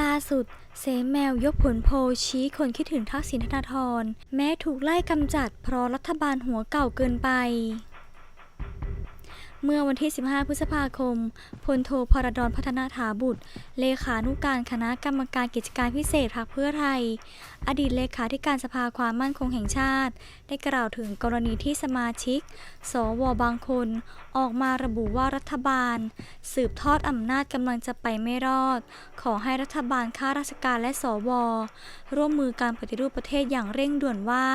ล่าสุดเซแมวยกผลโพชี้คนคิดถึงทักษิณธนาธร แม้ถูกไล่กำจัดเพราะรัฐบาลหัวเก่าเกินไป เมื่อวันที่ 15 พฤษภาคม พลโทพรดรพัฒนาถาบุตร เลขานุการคณะกรรมการกิจการพิเศษพรรคเพื่อไทย อดีตเลขาธิการสภาความมั่นคงแห่งชาติ ได้กล่าวถึงกรณีที่สมาชิก สวบางคน ออกมาระบุว่ารัฐบาล สืบทอดอำนาจกำลังจะไปไม่รอด ขอให้รัฐบาลข้าราชการและสว ร่วมมือการปฏิรูปประเทศอย่างเร่งด่วนว่า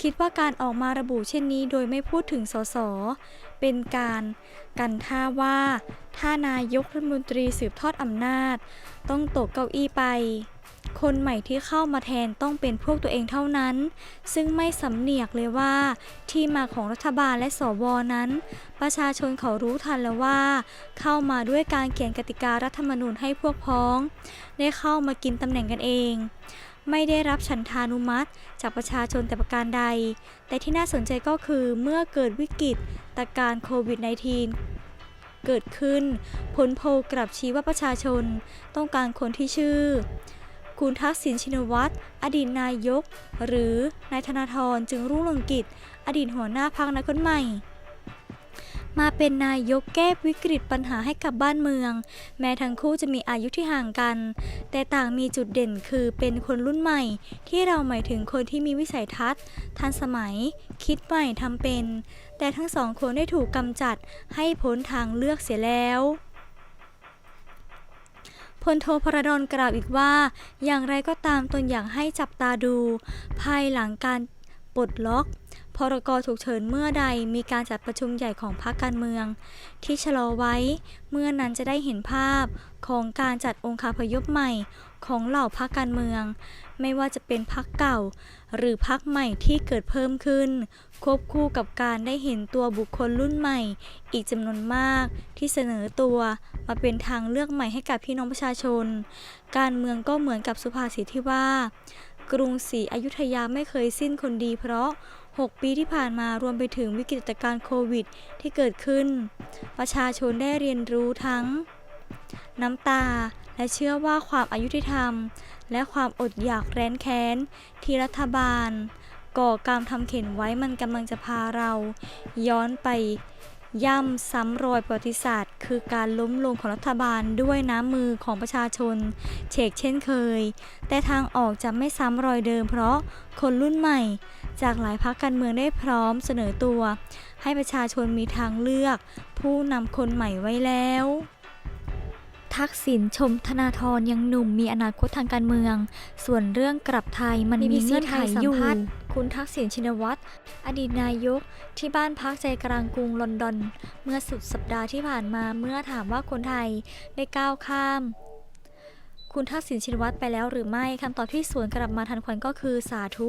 คิดว่าการออกมาระบุเช่นนี้โดยไม่พูดถึงสส เป็นการกันท่าว่า ถ้านายกรัฐมนตรีสืบทอดอำนาจ ต้องตกเก้าอี้ไป คนใหม่ที่เข้ามาแทนต้องเป็นพวกตัวเองเท่านั้น ซึ่งไม่สำเนียกเลยว่า ที่มาของรัฐบาลและสวนั้น ประชาชนเขารู้ทันแล้วว่า เข้ามาด้วยการเขียนกติการัฐธรรมนูญให้พวกพ้อง ได้เข้ามากินตำแหน่งกันเอง ไม่ได้รับฉันทานุมัติ จากประชาชนแต่ประการใด แต่ที่น่าสนใจก็คือเมื่อเกิดวิกฤตตการ์โควิด -19 เกิดขึ้น ผลโพลกลับชี้ว่าประชาชนต้องการคนที่ชื่อ คุณทักษิณชินวัตร อดีตนายก หรือนายธนาธรจึงรุ่งเรืองกิจ อดีตหัวหน้าพรรคนักคนใหม่ มาเป็นนายกแก้วิกฤตปัญหาให้กับบ้านเมือง แม้ทั้งคู่จะมีอายุที่ห่างกัน แต่ต่างมีจุดเด่นคือเป็นคนรุ่นใหม่ ที่เราหมายถึงคนที่มีวิสัยทัศน์ ทันสมัย คิดใหม่ทำเป็น แต่ทั้งสองคนได้ถูกกำจัดให้พ้นทางเลือกเสียแล้วพลโทพระดอนกล่าวอีกว่า อย่างไรก็ตามตนอยากให้จับตาดู ภายหลังการปลดล็อก พรกฉุกเฉินเมื่อใดมีการจัดประชุมใหญ่ของพรรคการเมือง ที่ชะลอไว้ เมื่อนั้นจะได้เห็นภาพของการจัดองค์คาพยพใหม่ของเหล่าพรรคการเมือง ไม่ว่าจะเป็นพรรคเก่า หรือพรรคใหม่ที่เกิดเพิ่มขึ้น ควบคู่กับการได้เห็นตัวบุคคลรุ่นใหม่ อีกจำนวนมากที่เสนอตัวมาเป็นทางเลือกใหม่ให้กับพี่น้องประชาชน การเมืองก็เหมือนกับสุภาษิตที่ว่า กรุงศรีอยุธยาไม่เคยสิ้นคนดีเพราะ 6 ปีที่ผ่านมารวมไปถึงวิกฤตการณ์โควิดที่เกิดขึ้น ประชาชนได้เรียนรู้ทั้ง น้ำตาและเชื่อว่าความอายุที่ธรรม และความอดอยากแร้นแค้น ที่รัฐบาล ก่อการทำเข็นไว้มันกำลังจะพาเรา ย้อนไป ย่ำซ้ำรอยประวัติศาสตร์ คือการล้มลงของรัฐบาลด้วยน้ำมือของประชาชน เฉกเช่นเคย แต่ทางออกจะไม่ซ้ำรอยเดิมเพราะคนรุ่นใหม่ จากหลายพรรคการเมืองได้พร้อมเสนอตัว ให้ประชาชนมีทางเลือก ผู้นำคนใหม่ไว้แล้ว ทักษิณชมธนาธรยังหนุ่มมีอนาคตทางการเมือง ส่วนเรื่องกลับไทยมันมี BBC เงื่อนไขอยู่ไทยสัมภาษณ์คุณทักษิณชินวัตรอดีตนายก ที่บ้านพักใจกลางกรุงลอนดอน เมื่อสุดสัปดาห์ที่ผ่านมาเมื่อถามว่าคนไทยได้ก้าวข้าม คุณทักษิณชินวัตรไปแล้วหรือไม่คำตอบที่สวนกลับมาทันควันก็คือสาธุ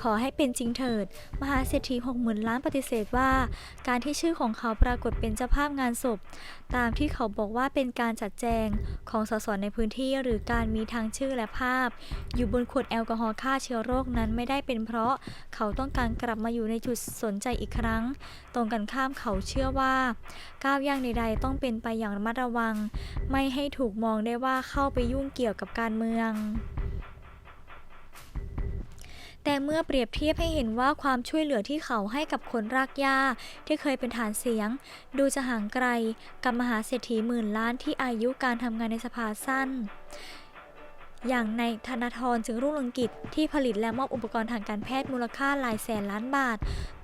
ขอให้เป็นจริงเถิด มหาเศรษฐี6 0,000ล้านปฏิเสธว่า การที่ชื่อของเขาปรากฏเป็นเจ้าภาพงานศพ ตามที่เขาบอกว่าเป็นการจัดแจงของสสในพื้นที่หรือการมีทางชื่อและภาพ อยู่บนขวดแอลกอฮอล์ฆ่าเชื้อโรคนั้นไม่ได้เป็นเพราะเขาต้องการกลับมาอยู่ในจุดสนใจอีกครั้ง ตรงกันข้ามเขาเชื่อว่า ก้าวย่างใดๆต้องเป็นไปอย่างระมัดระวัง ไม่ให้ถูกมองได้ว่าเข้าไปยุ่งเกี่ยวกี่ยวกับการเมือง แต่เมื่อเปรียบเทียบให้เห็นว่าความช่วยเหลือที่เขาให้กับคนรากหญ้าที่เคยเป็นฐานเสียง ดูจะห่างไกลกับมหาเศรษฐีหมื่นล้านที่อายุการทำงานในสภาสั้น อย่างในธนาธรจึงรุ่งเรืองกิจที่ผลิตและมอบอุปกรณ์ทางการแพทย์มูลค่าหลายแสนล้านบาท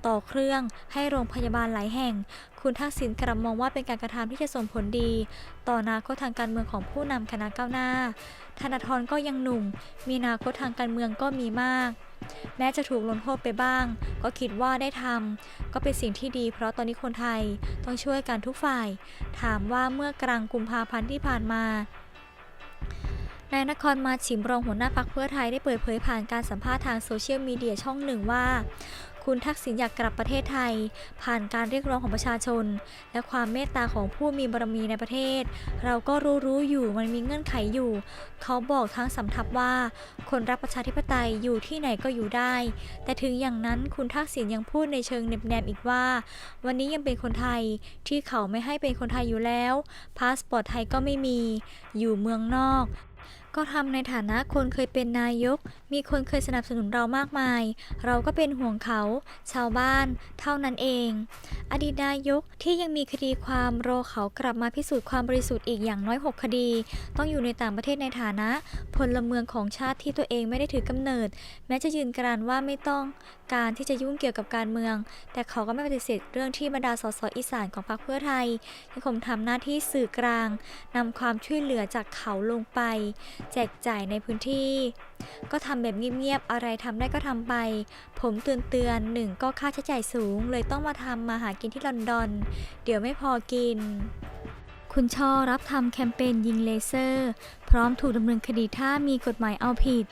ต่อเครื่องให้โรงพยาบาลหลายแห่ง คุณทักษิณกลับมองว่าเป็นการกระทำที่จะส่งผลดี ต่อนาคตทางการเมืองของผู้นำคณะก้าวหน้า ธนาธรก็ยังหนุ่ม มีนาคตทางการเมืองก็มีมาก แม้จะถูกลงโทษไปบ้าง ก็คิดว่าได้ทำก็เป็นสิ่งที่ดี เพราะตอนนี้คนไทยต้องช่วยกันทุกฝ่าย ถามว่าเมื่อกลางกุมภาพันธ์ที่ผ่านมา นายนครมาชิมรองหัวหน้าพักเพื่อไทยได้เปิดเผยผ่านการสัมภาษณ์ทางโซเชียลมีเดียช่องหนึ่งว่า คุณทักษิณอยากกลับประเทศไทย ผ่านการเรียกร้องของประชาชน และความเมตตาของผู้มีบารมีในประเทศ เราก็รู้รู้อยู่มันมีเงื่อนไขอยู่ เขาบอกทั้งสำทับว่า คนรักประชาธิปไตยอยู่ที่ไหนก็อยู่ได้ แต่ถึงอย่างนั้นคุณทักษิณยังพูดในเชิงเน็บแนมอีกว่า วันนี้ยังเป็นคนไทยที่เขาไม่ให้เป็นคนไทยอยู่แล้วพาสปอร์ตไทยก็ไม่มี อยู่เมืองนอก ก็ทำในฐานะคนเคยเป็นนายก มีคนเคยสนับสนุนเรามากมาย เราก็เป็นห่วงเขา ชาวบ้าน เท่านั้นเอง อดีตนายกที่ยังมีคดีความรอเขากลับมาพิสูจน์ความบริสุทธิ์อีกอย่างน้อย 6 คดี ต้องอยู่ในต่างประเทศในฐานะ พลเมืองของชาติที่ตัวเองไม่ได้ถือกำเนิด แม้จะยืนกรานว่าไม่ต้องการที่จะยุ่งเกี่ยวกับการเมือง แต่เขาก็ไม่ปฏิเสธเรื่องที่บรรดาสสอีสานของพรรคเพื่อไทยยังคงทำหน้าที่สื่อกลางนำความช่วยเหลือจากเขาลงไปแจกจ่ายในพื้นที่ ก็ทำแบบเงียบๆอะไรทำได้ก็ทำไป ผมเตือนเตือนๆหนึ่งก็ค่าใช้จ่ายสูง เลยต้องมาทำมาหากินที่ลอนดอน เดี๋ยวไม่พอกิน คุณช่อรับทำแคมเปญยิงเลเซอร์ พร้อมถูกดำเนินคดีถ้ามีกฎหมายเอาผิด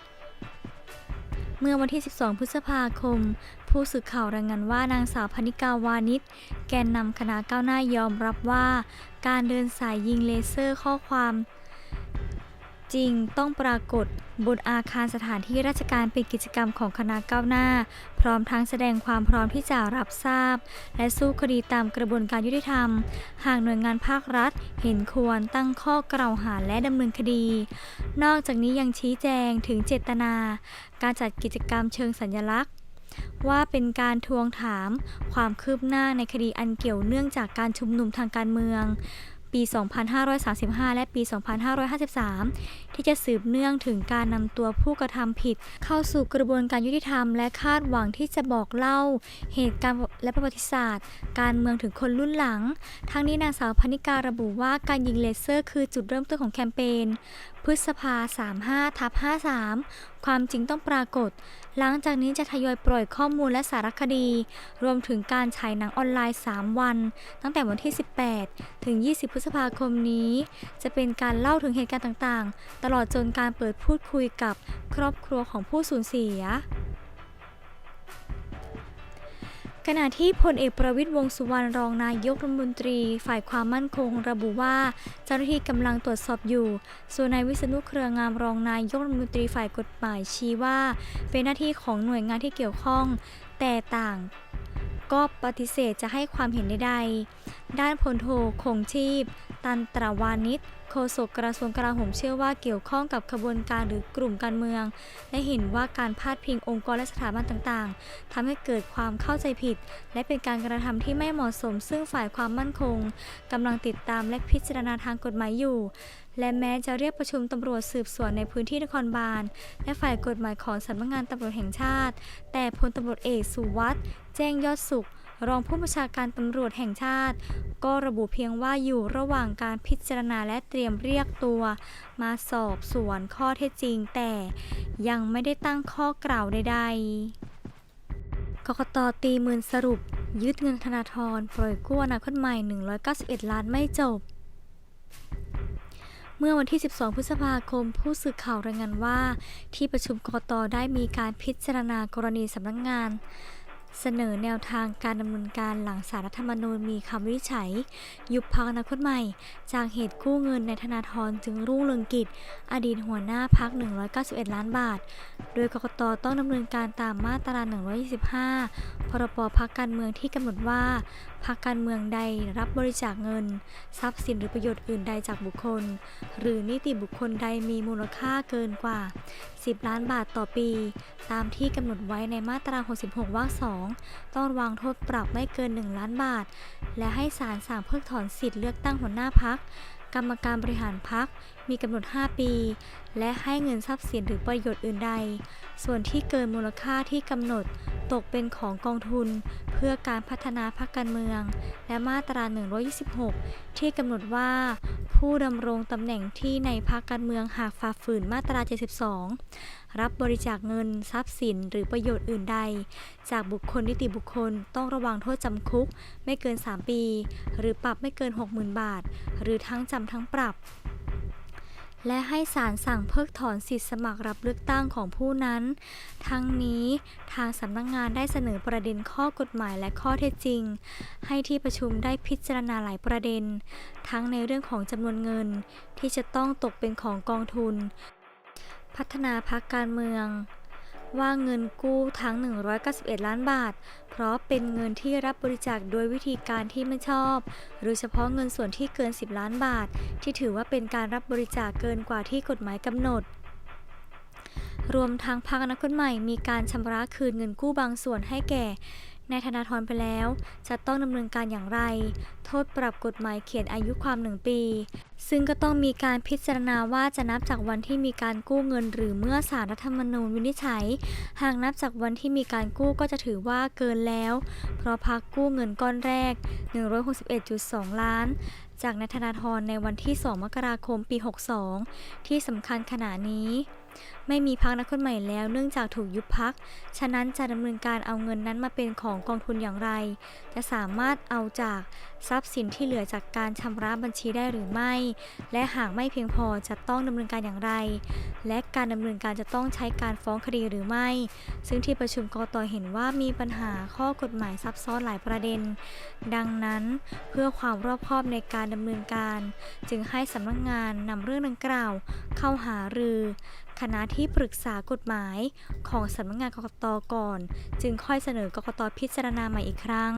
เมื่อวันที่ 12 พฤษภาคม ผู้สื่อข่าวรายงานว่านางสาวพนิกาวานิชแกนนำคณะก้าวหน้ายอมรับว่า การเดินสายยิงเลเซอร์ข้อความ จริงต้องปรากฏบนอาคารสถานที่ราชการเป็นกิจกรรมของคณะก้าวหน้า พร้อมทั้งแสดงความพร้อมที่จะรับทราบ และสู้คดีตามกระบวนการยุติธรรม หากหน่วยงานภาครัฐ เห็นควรตั้งข้อกล่าวหาและดำเนินคดี นอกจากนี้ยังชี้แจงถึงเจตนา การจัดกิจกรรมเชิงสัญลักษณ์ว่าเป็นการทวงถามความคืบหน้าในคดีอันเกี่ยวเนื่องจากการชุมนุมทางการเมือง ปี 2535 และปี 2553 ที่จะสืบเนื่องถึงการนำตัวผู้กระทำผิด เข้าสู่กระบวนการยุติธรรม และคาดหวังที่จะบอกเล่า เหตุการณ์และประวัติศาสตร์ การเมืองถึงคนรุ่นหลัง ทั้งนี้นางสาวพนิการะบุว่าการยิงเลเซอร์ คือจุดเริ่มต้นของแคมเปญ พฤษภา 35ทับ53 ความจริงต้องปรากฏ หลังจากนี้จะทยอยปล่อยข้อมูลและสารคดี รวมถึงการฉายหนังออนไลน์ 3 วัน ตั้งแต่วันที่ 18 ถึง 20 พฤษภาคมนี้ จะเป็นการเล่าถึงเหตุการณ์ต่างๆ ตลอดจนการเปิดพูดคุยกับครอบครัวของผู้สูญเสีย ขณะที่พลเอกประวิตยวงสุวรรณรองนายกรัฐมนตรี ฝ่ายความมั่นคง ระบุว่า เจ้าหน้าที่กำลังตรวจสอบอยู่ ส่วนนายวิษณุเครืองามรองนายกรัฐมนตรีฝ่ายกฎหมายชี้ว่า เป็นหน้าที่ของหน่วยงานที่เกี่ยวข้อง แต่ต่างก็ปฏิเสธจะให้ความเห็นใดๆด้านพลโทคงชีพ ตันตรวานิชโฆษกกระทรวงกลาโหมเชื่อว่าเกี่ยวข้องกับขบวนการหรือกลุ่มการเมือง และเห็นว่าการพาดพิงองค์กรและสถาบันต่างๆทำให้เกิดความเข้าใจผิด และเป็นการกระทำที่ไม่เหมาะสม ซึ่งฝ่ายความมั่นคงกำลังติดตามและพิจารณาทางกฎหมายอยู่ และแม้จะเรียกประชุมตำรวจสืบสวนในพื้นที่นครบาล และฝ่ายกฎหมายของสำนักงานตำรวจแห่งชาติ แต่พลตำรวจเอกสุวัสด์แจ้งยอดสุข รองผู้บัญชาการตำรวจแห่งชาติ ก็ระบุเพียงว่าอยู่ระหว่างการพิจารณาและเตรียมเรียกตัว มาสอบสวนข้อเท็จจริง แต่ยังไม่ได้ตั้งข้อกล่าวใดๆกกตตีมืนสรุป ยึดเงินธนาธรปล่อยกู้อนาคตใหม่ 191 ล้านไม่จบเมื่อวันที่ 12 พฤษภาคม ผู้สื่อข่าวรายงานว่า ที่ประชุมกกตได้มีการพิจารณากรณีสำนักงาน เสนอแนวทางการดำเนินการหลังสารรัฐธรรมนูญมีคำวินิจฉัย ยุบพักอนาคตใหม่ จากเหตุกู้เงินในธนาธรจึงรุ่งเรืองกิจ อดีตหัวหน้าพัก 191 ล้านบาท โดยกกตต้องดำเนินการตามมาตรา 125 พรบพักการเมืองที่กำหนดว่า พักการเมืองใดรับบริจาคเงิน ทรัพย์สินหรือประโยชน์อื่นใดจากบุคคล หรือนิติบุคคลใดมีมูลค่าเกินกว่า 10 ล้านบาทต่อปี ตามที่กำหนดไว้ในมาตรา 66 วรรค 2 ต้องวางโทษปรับไม่เกิน 1 ล้านบาท และให้ศาลสั่งเพิกถอนสิทธิ์เลือกตั้งหัวหน้าพักกรรมการบริหารพักมีกำหนด 5 ปี และให้เงินทรัพย์สินหรือประโยชน์อื่นใด ส่วนที่เกินมูลค่าที่กำหนดตกเป็นของกองทุน เพื่อการพัฒนาพรรคการเมือง และมาตรา 126 ที่กำหนดว่า ผู้ดำรงตำแหน่งที่ในพรรคการเมืองหากฝ่าฝืนมาตรา 72 รับบริจาคเงินทรัพย์สินหรือประโยชน์อื่นใด จากบุคคลนิติบุคคลต้องระวังโทษจำคุก ไม่เกิน 3 ปี หรือปรับไม่เกิน 60,000 บาท หรือทั้งจำทั้งปรับ และให้ศาลสั่งเพิกถอนสิทธิสมัครรับเลือกตั้งของผู้นั้น ทั้งนี้ทางสำนักงงานได้เสนอประเด็นข้อกฎหมายและข้อเท็จจริง ให้ที่ประชุมได้พิจารณาหลายประเด็น ทั้งในเรื่องของจำนวนเงินที่จะต้องตกเป็นของกองทุน พัฒนาพักการเมือง ว่าเงินกู้ทั้ง 191 ล้านบาท เพราะเป็นเงินที่รับบริจาคโดยวิธีการที่ไม่ชอบ หรือเฉพาะเงินส่วนที่เกิน 10 ล้านบาท ที่ถือว่าเป็นการรับบริจาคเกินกว่าที่กฎหมายกำหนดรวมทั้งพักอนาคตใหม่มีการชำระคืนเงินกู้บางส่วนให้แก่ นายธนาธรไปแล้ว จะต้องดำเนินการอย่างไร โทษปรับกฎหมายเขียนอายุความหนึ่งปี ซึ่งก็ต้องมีการพิจารณาว่าจะนับจากวันที่มีการกู้เงิน หรือเมื่อศาลรัฐธรรมนูญวินิจฉัย หากนับจากวันที่มีการกู้ก็จะถือว่าเกินแล้ว เพราะพักกู้เงินก้อนแรก 161.2 ล้าน จากนายธนาธรในวันที่ 2 มกราคม ปี 62 ที่สำคัญขณะนี้ ไม่มีพักนักคนใหม่แล้วเนื่องจากถูกยุบพัก ฉะนั้นจะดำเนินการเอาเงินนั้นมาเป็นของกองทุนอย่างไร จะสามารถเอาจากทรัพย์สินที่เหลือจากการชำระบัญชีได้หรือไม่ และหากไม่เพียงพอจะต้องดำเนินการอย่างไร และการดำเนินการจะต้องใช้การฟ้องคดีหรือไม่ ซึ่งที่ประชุมกตเห็นว่ามีปัญหาข้อกฎหมายซับซ้อนหลายประเด็น ดังนั้นเพื่อความรอบคอบในการดำเนินการ จึงให้สำนักงานนำเรื่องดังกล่าว เข้าหารือ คณะที่ปรึกษากฎหมายของสำนักงานกกตก่อน จึงค่อยเสนอกกตพิจารณาใหม่อีกครั้ง